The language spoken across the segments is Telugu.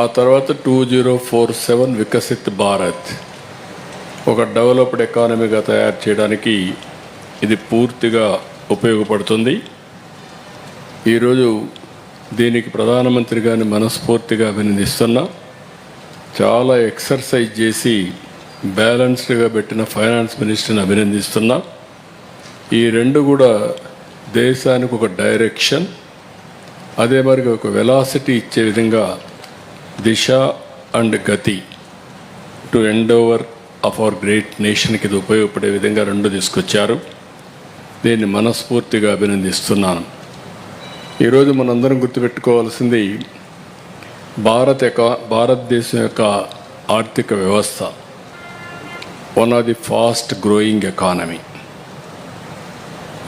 ఆ తర్వాత two zero four seven Viksit Bharat. ఒక డెవలప్డ్ ఎకానమీగా తయారు చేయడానికి ఇది పూర్తిగా ఉపయోగపడుతుంది. ఈరోజు దీనికి ప్రధానమంత్రి గారిని మనస్ఫూర్తిగా అభినందిస్తున్నా. చాలా ఎక్సర్సైజ్ చేసి బ్యాలెన్స్డ్గా పెట్టిన ఫైనాన్స్ మినిస్టర్ని అభినందిస్తున్నా. ఈ రెండు కూడా దేశానికి ఒక డైరెక్షన్ అదే మరి ఒక వెలాసిటీ ఇచ్చే విధంగా దిశ అండ్ గతి to end over of our great నేషన్కి ఇది ఉపయోగపడే విధంగా రెండు తీసుకొచ్చారు. దీన్ని మనస్ఫూర్తిగా అభినందిస్తున్నాను. ఈరోజు మనందరం గుర్తుపెట్టుకోవాల్సింది భారత యొక్క భారతదేశం యొక్క ఆర్థిక వ్యవస్థ. One of the fast growing economy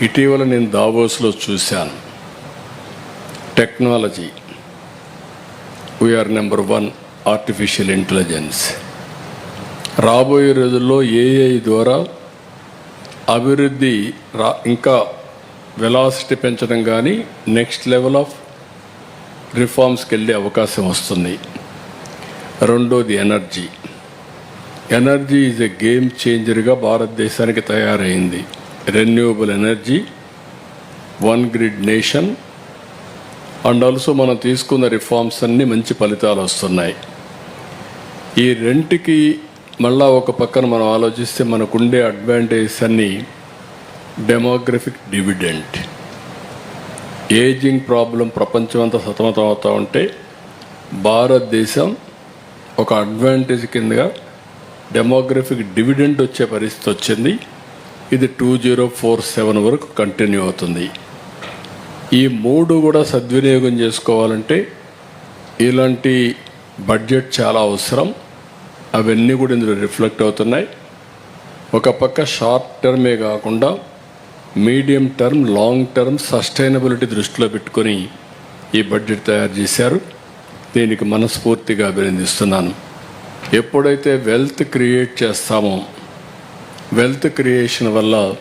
ఇటీవల నేను దావోస్లో చూశాను. Technology we're number one artificial intelligence రాబోయే రోజుల్లో ఏఐ ద్వారా అభివృద్ధి రా ఇంకా వెలాసిటీ పెంచడం కానీ నెక్స్ట్ లెవెల్ ఆఫ్ రిఫార్మ్స్కి వెళ్ళే అవకాశం వస్తుంది. రెండోది energy energy is a game చేంజర్గా భారతదేశానికి తయారైంది. Renewable energy one grid nation and also మనం తీసుకున్న రిఫార్మ్స్ అన్నీ మంచి ఫలితాలు వస్తున్నాయి. ఈ రెంట్కి మళ్ళా ఒక పక్కన మనం ఆలోచిస్తే మనకుండే అడ్వాంటేజ్ అన్ని డెమోగ్రఫిక్ డివిడెంట్ ఏజింగ్ ప్రాబ్లం ప్రపంచం అంతా సతమతం అవుతూ ఉంటే భారతదేశం ఒక అడ్వాంటేజ్ కిందగా డెమోగ్రఫిక్ డివిడెంట్ వచ్చే పరిస్థితి వచ్చింది. ఇది టూ జీరో ఫోర్ సెవెన్ వరకు కంటిన్యూ అవుతుంది. ఈ మూడు కూడా సద్వినియోగం చేసుకోవాలంటే ఇలాంటి బడ్జెట్ చాలా అవసరం. అవన్నీ కూడా ఇందులో రిఫ్లెక్ట్ అవుతున్నాయి. ఒక పక్క షార్ట్ టర్మే కాకుండా medium term long term sustainability దృష్టిలో పెట్టుకొని ఈ బడ్జెట్ తయారు చేశారు. దీనికి మనస్ఫూర్తిగా అభినందిస్తున్నాను. ఎప్పుడైతే వెల్త్ క్రియేట్ చేస్తామో వెల్త్ క్రియేషన్ వల్ల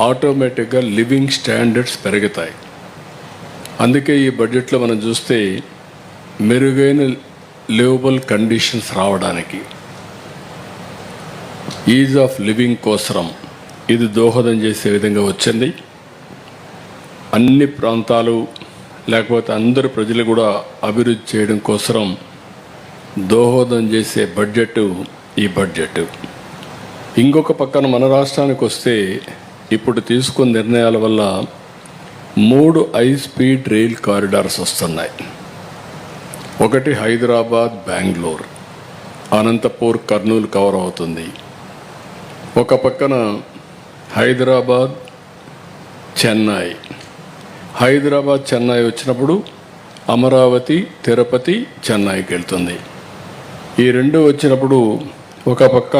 ఆటోమేటిక్గా లివింగ్ స్టాండర్డ్స్ పెరుగుతాయి. అందుకే ఈ బడ్జెట్లో మనం చూస్తే మెరుగైన లివబుల్ కండిషన్స్ రావడానికి ఈజ్ ఆఫ్ లివింగ్ కోసరం ఇది దోహదం చేసే విధంగా వచ్చింది. అన్ని ప్రాంతాలు లేకపోతే అందరు ప్రజలు కూడా అభివృద్ధి చేయడం కోసరం దోహదం చేసే బడ్జెట్ ఈ బడ్జెట్. ఇంకొక పక్కన మన రాష్ట్రానికి వస్తే ఇప్పుడు తీసుకున్న నిర్ణయాల వల్ల మూడు హై స్పీడ్ రైల్ కారిడార్స్ వస్తున్నాయి. ఒకటి హైదరాబాద్ బెంగళూరు. అనంతపూర్ కర్నూలు కవర్ అవుతుంది. ఒక పక్కన హైదరాబాద్ చెన్నై. హైదరాబాద్ చెన్నై వచ్చినప్పుడు అమరావతి తిరుపతి చెన్నైకి వెళ్తుంది. ఈ రెండు వచ్చినప్పుడు ఒక పక్క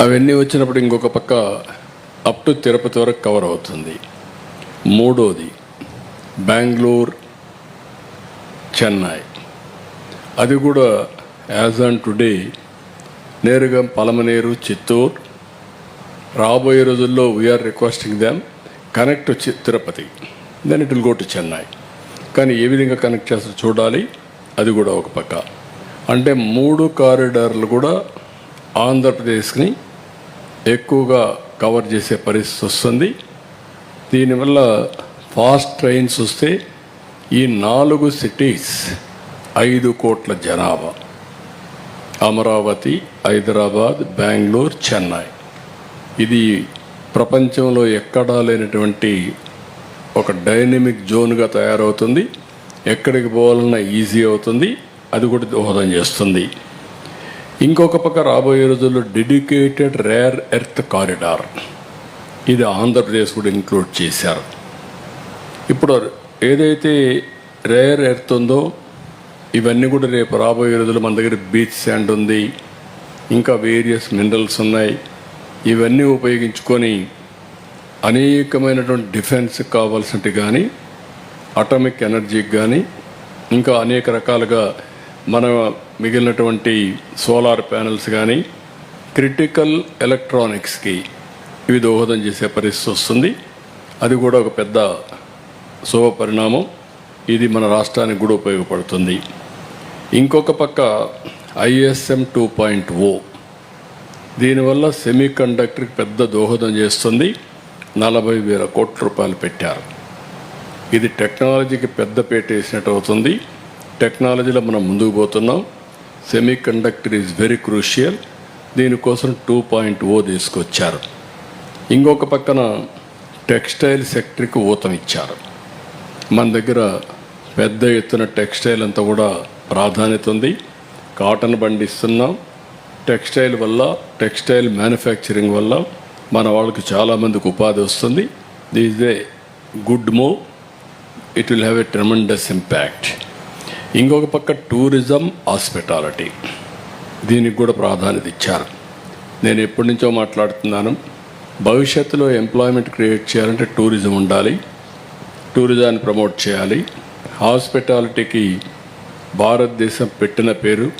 అవన్నీ వచ్చినప్పుడు ఇంకొక పక్క అప్ టు తిరుపతి వరకు కవర్ అవుతుంది. మూడోది బెంగళూరు చెన్నై. అది కూడా యాజ్ ఆన్ టుడే నేరుగా పలమనేరు చిత్తూరు. రాబోయే రోజుల్లో we're requesting them connect Tirupati. Then it will go to Chennai కానీ ఏ విధంగా కనెక్ట్ చేస్తారో చూడాలి? అది కూడా ఒక పక్క. అంటే మూడు కారిడార్లు కూడా ఆంధ్రప్రదేశ్ని ఎక్కువగా కవర్ చేసే పరిస్థితి వస్తుంది. దీనివల్ల ఫాస్ట్ ట్రైన్స్ వస్తే ఈ నాలుగు సిటీస్ ఐదు కోట్ల జనాభా. అమరావతి హైదరాబాద్ బెంగళూరు చెన్నై. ఇది ప్రపంచంలో ఎక్కడా లేనటువంటి ఒక డైనమిక్ జోన్గా తయారవుతుంది. ఎక్కడికి పోవాలన్నా ఈజీ అవుతుంది. అది కూడా దోహదం చేస్తుంది. ఇంకొక పక్క రాబోయే రోజుల్లో డెడికేటెడ్ రేర్ ఎర్త్ కారిడార్. ఇది ఆంధ్రప్రదేశ్ కూడా ఇంక్లూడ్ చేశారు. ఇప్పుడు ఏదైతే రేర్ ఎర్త్ ఉందో ఇవన్నీ కూడా రేపు రాబోయే రోజులు మన దగ్గర బీచ్ శాండ్ ఉంది ఇంకా వేరియస్ మినరల్స్ ఉన్నాయి. ఇవన్నీ ఉపయోగించుకొని అనేకమైనటువంటి డిఫెన్స్ కావాల్సినవి కానీ అటామిక్ ఎనర్జీకి కానీ ఇంకా అనేక రకాలుగా మన మిగిలినటువంటి సోలార్ ప్యానెల్స్ కానీ క్రిటికల్ ఎలక్ట్రానిక్స్కి ఇవి దోహదం చేసే పరిస్థితి వస్తుంది. అది కూడా ఒక పెద్ద శుభ పరిణామం. ఇది మన రాష్ట్రానికి కూడా ఉపయోగపడుతుంది. ఇంకొక పక్క ఐఎస్ఎం టూ పాయింట్ ఓ. దీనివల్ల సెమీ కండక్టర్కి పెద్ద దోహదం చేస్తుంది. నలభై వేల కోట్ల రూపాయలు పెట్టారు. ఇది టెక్నాలజీకి పెద్ద పేట వేసినట్టు అవుతుంది. టెక్నాలజీలో మనం ముందుకు పోతున్నాం. Semiconductor is very crucial. దీనికోసం టూ పాయింట్ ఓ తీసుకొచ్చారు. ఇంకొక పక్కన టెక్స్టైల్ సెక్టర్కి ఊతం ఇచ్చారు మన దగ్గర పెద్ద ఎత్తున టెక్స్టైల్ అంతా కూడా ప్రాధాన్యత ఉంది. కాటన్ పండిస్తున్నాం టెక్స్టైల్ వల్ల టెక్స్టైల్ మ్యానుఫ్యాక్చరింగ్ వల్ల మన వాళ్ళకి చాలామందికి ఉపాధి వస్తుంది. This a good move. It will have a tremendous impact. ఇంకొక పక్క టూరిజం హాస్పిటాలిటీ. దీనికి కూడా ప్రాధాన్యత ఇచ్చారు. నేను ఎప్పటి నుంచో మాట్లాడుతున్నాను. భవిష్యత్తులో ఎంప్లాయ్మెంట్ క్రియేట్ చేయాలంటే టూరిజం ఉండాలి. టూరిజాన్ని ప్రమోట్ చేయాలి. హాస్పిటాలిటీకి భారతదేశం పెట్టిన పేరు.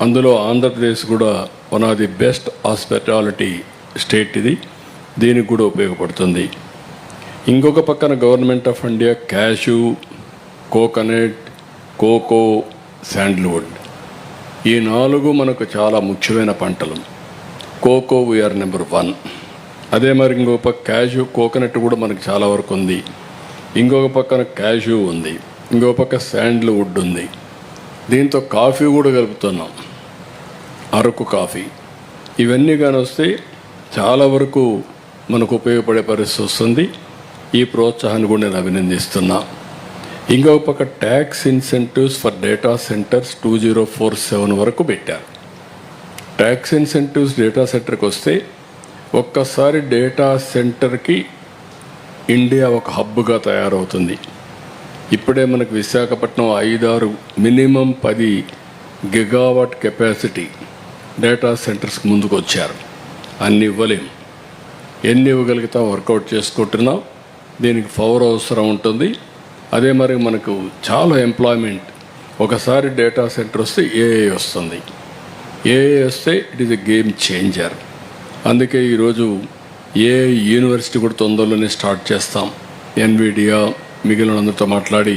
అందులో ఆంధ్రప్రదేశ్ కూడా one of the best hospitality state ఇది. దీనికి కూడా ఉపయోగపడుతుంది. ఇంకొక పక్కన government of India cashew coconut cocoa sandalwood. ఈ నాలుగు మనకు చాలా ముఖ్యమైన పంటలు. Cocoa we're number one. అదే మరి ఇంకొక పక్క క్యాషు కోకోనట్ కూడా మనకు చాలా వరకు ఉంది. ఇంకొక పక్కన క్యాషు ఉంది. ఇంకొక పక్క శాండ్ల్వుడ్ ఉంది. దీంతో కాఫీ కూడా కలుపుతున్నాం. అరకు కాఫీ. ఇవన్నీ కానీ వస్తే చాలా వరకు మనకు ఉపయోగపడే పరిస్థితి వస్తుంది. ఈ ప్రోత్సాహాన్ని కూడా నేను అభినందిస్తున్నాను ఇంకొక పక్క tax incentives for data centres two zero four seven వరకు పెట్టారు. ట్యాక్స్ ఇన్సెంటివ్స్ డేటా సెంటర్కి వస్తే ఒక్కసారి డేటా సెంటర్కి ఇండియా ఒక హబ్గా తయారవుతుంది. ఇప్పుడే మనకు విశాఖపట్నం ఐదారు మినిమం పది గిగావాట్ కెపాసిటీ డేటా సెంటర్స్కి ముందుకు వచ్చారు అన్ని ఇవ్వలేం. ఎన్ని ఇవ్వగలుగుతాం వర్కౌట్ చేసుకుంటున్నాం. దీనికి పవర్ అవసరం ఉంటుంది. అదే మరి మనకు చాలా ఎంప్లాయ్మెంట్ ఒకసారి డేటా సెంటర్ వస్తే ఏఏ వస్తుంది. ఏఏ వస్తే it is a game changer అందుకే ఈరోజు ఏ యూనివర్సిటీ కూడా తొందరలోనే స్టార్ట్ చేస్తాం. ఎన్విడియా మిగిలిన అందరితో మాట్లాడి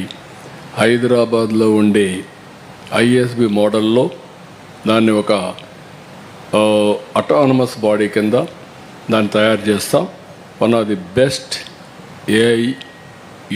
హైదరాబాద్లో ఉండే ఐఎస్బి మోడల్లో దాన్ని ఒక అటానమస్ బాడీ కింద దాన్ని తయారు చేస్తాం. One of the best AI